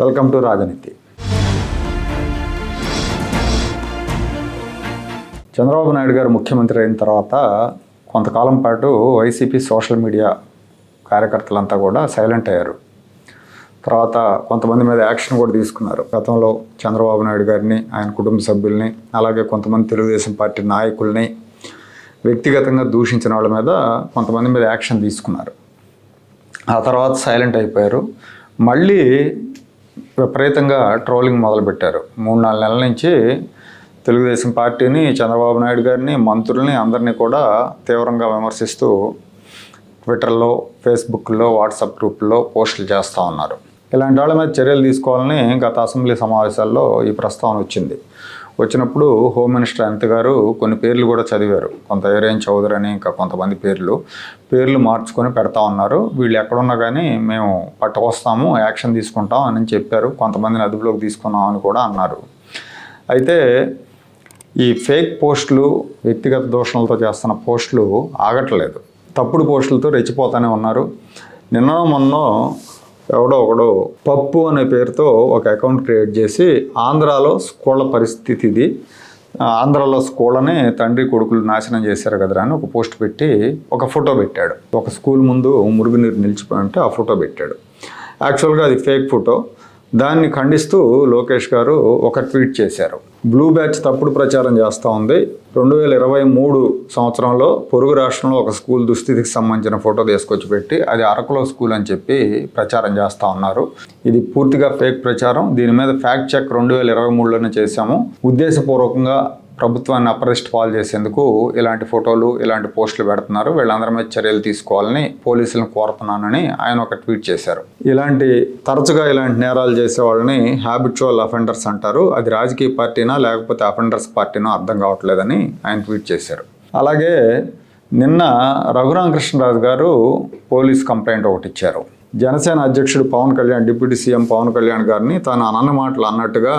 Welcome to రాజనీతి. చంద్రబాబు నాయుడు గారు ముఖ్యమంత్రి అయిన తర్వాత కొంతకాలం పాటు వైసీపీ సోషల్ మీడియా కార్యకర్తలంతా కూడా సైలెంట్ అయ్యారు. తర్వాత కొంతమంది మీద యాక్షన్ కూడా తీసుకున్నారు. గతంలో చంద్రబాబు నాయుడు గారిని ఆయన కుటుంబ సభ్యుల్ని అలాగే కొంతమంది తెలుగుదేశం పార్టీ నాయకుల్ని వ్యక్తిగతంగా దూషించిన వాళ్ళ మీద కొంతమంది మీద యాక్షన్ తీసుకున్నారు. ఆ తర్వాత సైలెంట్ అయిపోయారు. మళ్ళీ విపరీతంగా ట్రోలింగ్ మొదలుపెట్టారు. మూడు నాలుగు నెలల నుంచి తెలుగుదేశం పార్టీని చంద్రబాబు నాయుడు గారిని మంత్రుల్ని అందరినీ కూడా తీవ్రంగా విమర్శిస్తూ ట్విట్టర్లో ఫేస్బుక్లో వాట్సాప్ గ్రూప్లో పోస్టులు చేస్తూ ఉన్నారు. ఇలాంటి వాళ్ళ మీద చర్యలు తీసుకోవాలని గత అసెంబ్లీ సమావేశాల్లో ఈ ప్రస్తావన వచ్చింది. వచ్చినప్పుడు హోమ్ మినిస్టర్ అనిత గారు కొన్ని పేర్లు కూడా చదివారు. కొంత ఏరేం చౌదరి అని ఇంకా కొంతమంది పేర్లు. పేర్లు మార్చుకొని పెడతా ఉన్నారు. వీళ్ళు ఎక్కడున్నా కానీ మేము పట్టుకొస్తాము యాక్షన్ తీసుకుంటాం అని చెప్పారు. కొంతమందిని అదుపులోకి తీసుకున్నాం అని కూడా అన్నారు. అయితే ఈ ఫేక్ పోస్టులు వ్యక్తిగత దోషణలతో చేస్తున్న పోస్టులు ఆగట్లేదు. తప్పుడు పోస్టులతో రెచ్చిపోతూనే ఉన్నారు. నిన్న మొన్న ఎవడో ఒకడు పప్పు అనే పేరుతో ఒక అకౌంట్ క్రియేట్ చేసి ఆంధ్రాలో స్కూళ్ళ పరిస్థితి ఇది ఆంధ్రాలో స్కూళ్ళని తండ్రి కొడుకులు నాశనం చేశారు కదరా అని ఒక పోస్ట్ పెట్టి ఒక ఫోటో పెట్టాడు. ఒక స్కూల్ ముందు మురుగునీరు నిలిచిపోయింటే ఆ ఫోటో పెట్టాడు. యాక్చువల్గా అది ఫేక్ ఫోటో దాన్ని ఖండిస్తూ లోకేష్ గారు ఒక ట్వీట్ చేశారు. బ్లూ బ్యాచ్ తప్పుడు ప్రచారం చేస్తూ ఉంది. రెండు వేల ఇరవై మూడు సంవత్సరంలో పొరుగు రాష్ట్రంలో ఒక స్కూల్ దుస్థితికి సంబంధించిన ఫోటో తీసుకొచ్చి పెట్టి అది అరకులో స్కూల్ అని చెప్పి ప్రచారం చేస్తూ ఉన్నారు. ఇది పూర్తిగా ఫేక్ ప్రచారం. దీని మీద ఫ్యాక్ట్ చెక్ రెండు వేల ఇరవై మూడులోనే చేశాము. ఉద్దేశపూర్వకంగా ప్రభుత్వాన్ని అప్రెస్ట్ పాల్ చేసేందుకు ఇలాంటి ఫోటోలు ఇలాంటి పోస్టులు పెడుతున్నారు. వీళ్ళందరి మీద చర్యలు తీసుకోవాలని పోలీసులను కోరుతున్నానని ఆయన ఒక ట్వీట్ చేశారు. ఇలాంటి తరచుగా ఇలాంటి నేరాలు చేసే వాళ్ళని హ్యాబిచువల్ అఫెండర్స్ అంటారు. అది రాజకీయ పార్టీనా లేకపోతే అఫెండర్స్ పార్టీనా అర్థం కావట్లేదని ఆయన ట్వీట్ చేశారు. అలాగే నిన్న రఘురామకృష్ణరాజు గారు పోలీస్ కంప్లైంట్ ఒకటి ఇచ్చారు. జనసేన అధ్యక్షుడు పవన్ కళ్యాణ్ డిప్యూటీ సీఎం పవన్ కళ్యాణ్ గారిని తాను అనన్న మాటలు అన్నట్టుగా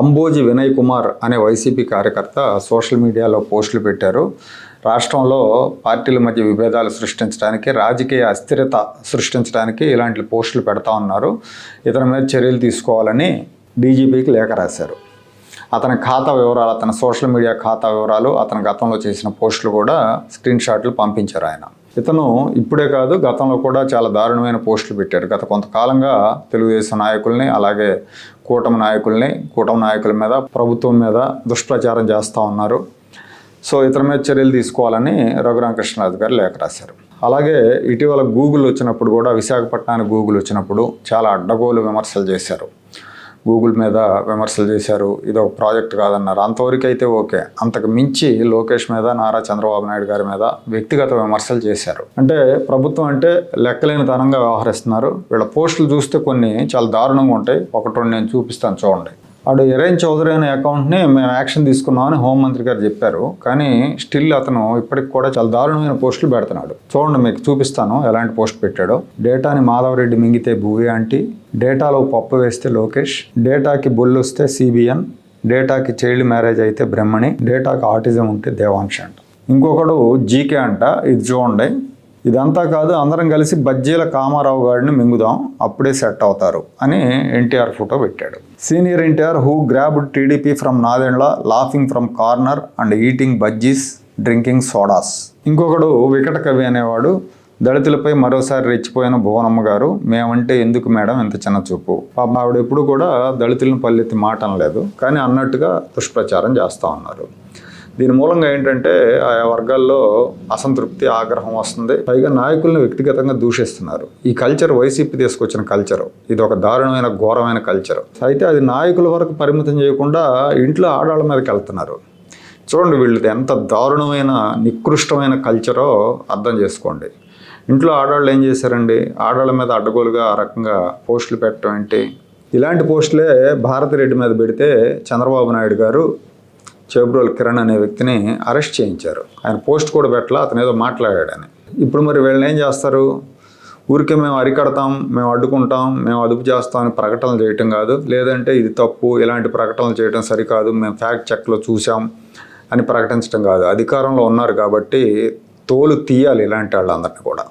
అంబోజి వినయ్ కుమార్ అనే వైసీపీ కార్యకర్త సోషల్ మీడియాలో పోస్టులు పెట్టారు. రాష్ట్రంలో పార్టీల మధ్య విభేదాలు సృష్టించడానికి రాజకీయ అస్థిరత సృష్టించడానికి ఇలాంటి పోస్టులు పెడతా ఉన్నారు. ఇతని మీద చర్యలు తీసుకోవాలని డీజీపీకి లేఖ రాశారు. అతని ఖాతా వివరాలు అతని సోషల్ మీడియా ఖాతా వివరాలు అతని గతంలో చేసిన పోస్టులు కూడా స్క్రీన్ షాట్లు పంపించారు ఆయన. ఇతను ఇప్పుడే కాదు గతంలో కూడా చాలా దారుణమైన పోస్టులు పెట్టారు. గత కొంతకాలంగా తెలుగుదేశం నాయకుల్ని అలాగే కూటమి నాయకుల్ని కూటమి నాయకుల మీద ప్రభుత్వం మీద దుష్ప్రచారం చేస్తూ ఉన్నారు. సో ఇతని మీద చర్యలు తీసుకోవాలని రఘురామకృష్ణరాజు గారు లేఖ రాశారు. అలాగే ఇటీవల గూగుల్ వచ్చినప్పుడు కూడా విశాఖపట్నానికి గూగుల్ వచ్చినప్పుడు చాలా అడ్డగోలు విమర్శలు చేశారు. గూగుల్ మీద విమర్శలు చేశారు. ఇది ఒక ప్రాజెక్ట్ కాదన్నారు. అంతవరకు అయితే ఓకే. అంతకు మించి లోకేష్ మీద నారా చంద్రబాబు నాయుడు గారి మీద వ్యక్తిగత విమర్శలు చేశారు. అంటే ప్రభుత్వం అంటే లెక్కలేని తనంగా వ్యవహరిస్తున్నారు. వీళ్ళ పోస్టులు చూస్తే కొన్ని చాలా దారుణంగా ఉంటాయి. ఒకటి నేను చూపిస్తాను చూడండి. వాడు ఎరేన్ చౌదరి అనే అకౌంట్ని మేము యాక్షన్ తీసుకున్నామని హోంమంత్రి గారు చెప్పారు. కానీ స్టిల్ అతను ఇప్పటికి కూడా చాలా దారుణమైన పోస్టులు పెడుతున్నాడు. చూడండి మీకు చూపిస్తాను ఎలాంటి పోస్ట్ పెట్టాడో. డేటాని మాధవరెడ్డి మింగితే భూవి ఆంటీ డేటాలో పప్పు వేస్తే లోకేష్ డేటాకి బుల్ వస్తే సిబిఎన్ డేటాకి చైల్డ్ మ్యారేజ్ అయితే బ్రహ్మణి డేటాకి ఆటిజం ఉంటే దేవాంశ అంట. ఇంకొకడు జీకే అంట ఇది చూడండి. ఇదంతా కాదు అందరం కలిసి బజ్జీల కామారావు గారిని మింగుదాం అప్పుడే సెట్ అవుతారు అని ఎన్టీఆర్ ఫోటో పెట్టాడు. Senior NTR who grabbed TDP from Nadendla laughing from corner and eating bajjis drinking sodas. ఇంకొకడు వికట కవి అనేవాడు దళితులపై మరోసారి రెచ్చిపోయిన భువనమ్మ గారు మేమంటే ఎందుకు మేడం ఇంత చిన్న చూపు? పాప ఆవిడ ఎప్పుడు కూడా దళితులను పల్లెత్తి మాట అనలేదు. కానీ అన్నట్టుగా దుష్ప్రచారం చేస్తూ ఉన్నారు. దీని మూలంగా ఏంటంటే ఆయా వర్గాల్లో అసంతృప్తి ఆగ్రహం వస్తుంది. పైగా నాయకులను వ్యక్తిగతంగా దూషిస్తున్నారు. ఈ కల్చర్ వైసీపీ తీసుకొచ్చిన కల్చర్. ఇది ఒక దారుణమైన ఘోరమైన కల్చర్. అయితే అది నాయకుల వరకు పరిమితం చేయకుండా ఇంట్లో ఆడవాళ్ళ మీదకి వెళ్తున్నారు. చూడండి వీళ్ళది ఎంత దారుణమైన నికృష్టమైన కల్చరో అర్థం చేసుకోండి. ఇంట్లో ఆడవాళ్ళు ఏం చేశారండి? ఆడవాళ్ళ మీద అడ్డగోలుగా ఆ రకంగా పోస్టులు పెట్టడం ఏంటి? ఇలాంటి పోస్టులే భారతిరెడ్డి మీద పెడితే చంద్రబాబు నాయుడు గారు చేబ్రోల్ కిరణ్ అనే వ్యక్తిని అరెస్ట్ చేయించారు. ఆయన పోస్ట్ కూడా పెట్టలా అతను ఏదో మాట్లాడాడని. ఇప్పుడు మరి వీళ్ళని ఏం చేస్తారు? ఊరికే మేము అరికడతాం మేము అడ్డుకుంటాం మేము అదుపు చేస్తాం అని ప్రకటనలు చేయటం కాదు. లేదంటే ఇది తప్పు ఇలాంటి ప్రకటనలు చేయడం సరికాదు మేము ఫ్యాక్ట్ చెక్లో చూసాం అని ప్రకటించడం కాదు. అధికారంలో ఉన్నారు కాబట్టి తోలు తీయాలి ఇలాంటి వాళ్ళందరినీ కూడా.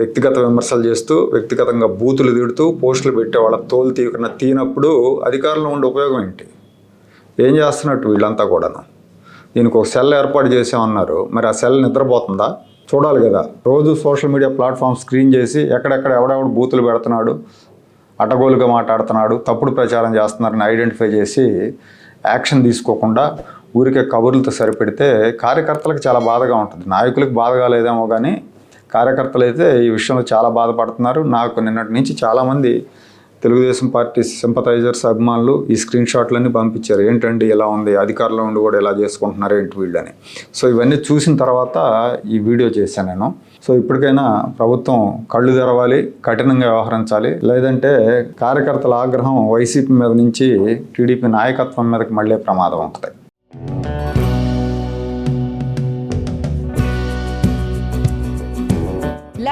వ్యక్తిగత విమర్శలు చేస్తూ వ్యక్తిగతంగా బూతులు తిడుతూ పోస్టులు పెట్టే వాళ్ళ తోలు తీయకుండా తీనప్పుడు అధికారంలో ఉండే ఉపయోగం ఏంటి? ఏం చేస్తున్నట్టు వీళ్ళంతా కూడాను? దీనికి ఒక సెల్ ఏర్పాటు చేసామన్నారు మరి ఆ సెల్ నిద్రపోతుందా? చూడాలి కదా. రోజు సోషల్ మీడియా ప్లాట్ఫామ్ స్క్రీన్ చేసి ఎక్కడెక్కడ ఎవడెవడు బూతులు పెడుతున్నాడు అటగోలుగా మాట్లాడుతున్నాడు తప్పుడు ప్రచారం చేస్తున్నారని ఐడెంటిఫై చేసి యాక్షన్ తీసుకోకుండా ఊరికే కబుర్లతో సరిపెడితే కార్యకర్తలకు చాలా బాధగా ఉంటుంది. నాయకులకు బాధగా లేదేమో కానీ కార్యకర్తలు అయితే ఈ విషయంలో చాలా బాధపడుతున్నారు. నాకు నిన్నటి నుంచి చాలామంది తెలుగుదేశం పార్టీ సింపథైజర్స్ అభిమానులు ఈ స్క్రీన్ షాట్లన్నీ పంపించారు. ఏంటండి ఇలా ఉంది? అధికారంలో ఉండి కూడా ఇలా చేసుకుంటున్నారు ఏంటి వీళ్ళని? సో ఇవన్నీ చూసిన తర్వాత ఈ వీడియో చేశాను నేను. సో ఇప్పటికైనా ప్రభుత్వం కళ్ళు తెరవాలి కఠినంగా వ్యవహరించాలి. లేదంటే కార్యకర్తల ఆగ్రహం వైసీపీ మీద నుంచి టీడీపీ నాయకత్వం మీదకి మళ్ళీ ప్రమాదం ఉంటుంది